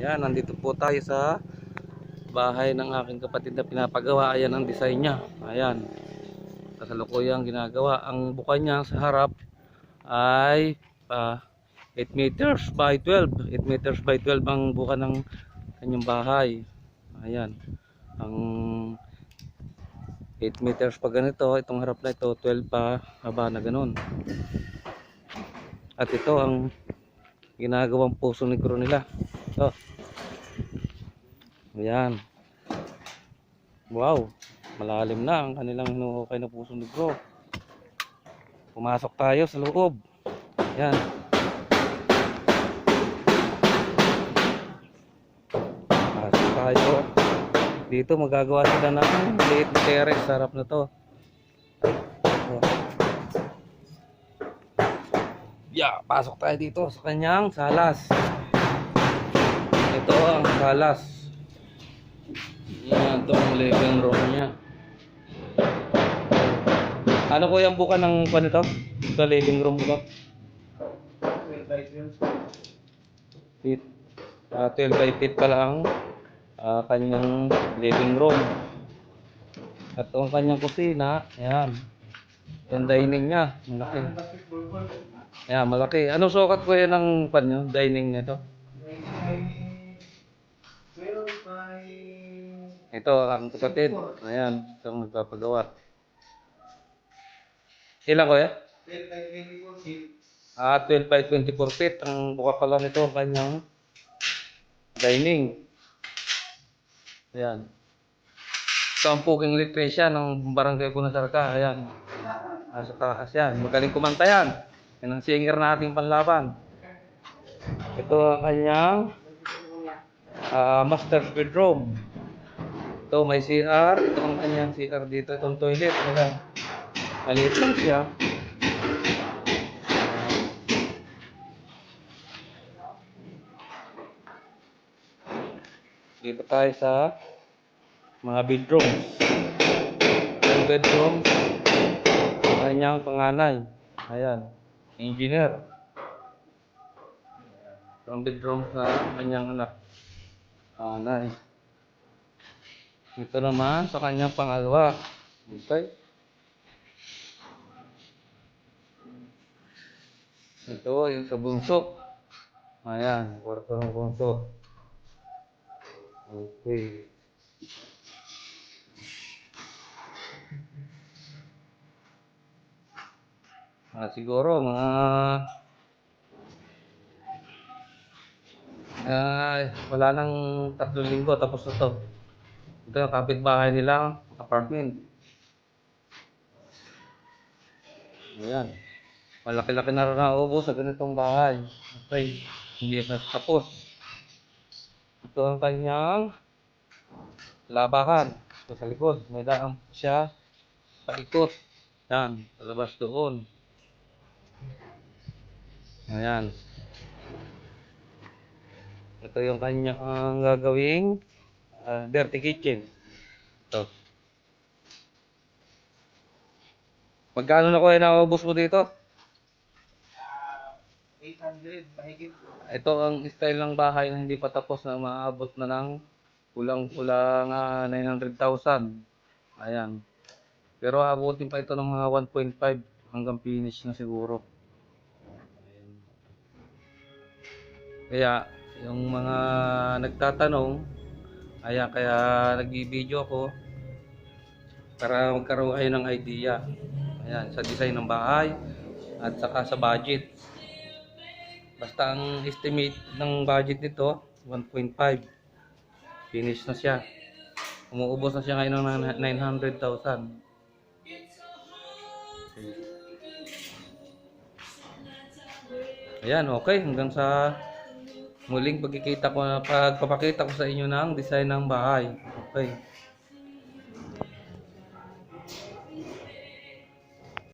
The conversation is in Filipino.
Ayan, nandito po tayo sa bahay ng aking kapatid na pinapagawa. Ayan ang design niya. Ayan. Kasalukuyang ginagawa. Ang buka niya sa harap ay ah, 8 meters by 12. 8 meters by 12 ang buka ng kanyang bahay. Ayan. Ang 8 meters pa ganito, itong harap na ito, 12 pa haba na ganun. At ito ang ginagawang puso negro nila. Ito. Ayan. Wow. Malalim na ang kanilang hinuhukay na puso negro. Pumasok tayo sa loob. Ayan. Pasok tayo. Dito magagawa sila ng liit na terrace sa harap na to. Oh. Yeah, pasok tayo dito sa kanyang salas. Ito ang salas. Yan, ito ang living room niya. Ano ko yung buka ng kwan ito? Sa living room ko? Feet. Ah, 12 by feet pala ang ah, kanyang living room. At ang kanyang kusina, ayan. Yung dining niya, malaki. Ayan, malaki. Anong sukat ko yan ng pan? Dining nito? Ito, ang kapatid. Ayan, itong nagpapagawa. Ilan ko yan? Ah, 12 by 24 feet. Ang buka pala nito, ang kanyang dining. Ayan. Ito ang puking electrician ng barangay Kunasarka. Ayan. Nasa taas yan. Magaling kumanta yan. Yan ang singer nating panlaban. Ito ang kanyang ah, master bedroom. Ito may CR. Ito ang kanyang CR dito. Itong toilet. Ayan. Maliit lang siya. Dito tayo sa mga bedrooms. Ang kanyang panganay. Ayan, engineer. Yung bedroom sa kanyang anak. Panganay. Ito naman sa kanyang pangalawa. Okay. Ito yung sa bunso. Ayan, kwarto ng bunso. Okay. Ah, siguro mga ah, wala nang tatlong linggo tapos na to. Ito yung kapitbahay nila, apartment. Ayan. Malaki-laki na rin nauubos sa ganitong bahay. Okay. Hindi na tapos. Ito ang kanyang labakan. Ito sa likod. May daang siya paikot. Yan. Palabas doon. Ayan. Ito yung kanyang ah, gagawing ah, dirty kitchen. Ito. Magkano na ko yung naubos mo dito? 800, mahigit. Ito ang style ng bahay na hindi pa tapos na maabot na ng kulang-kulang ah, 900,000. Ayan. Pero abutin pa ito ng mga 1.5 hanggang finish na siguro. Ayan. Kaya yung mga nagtatanong, ayan kaya nag-video ako para magkaroon kayo ng idea. Ayan, sa design ng bahay at saka sa budget. Basta ang estimate ng budget nito, 1.5. Finish na siya. Umuubos na siya ngayon ng 900,000. Ayan, okay. Hanggang sa muling pagkikita ko pagpapakita ko sa inyo ng design ng bahay. Okay.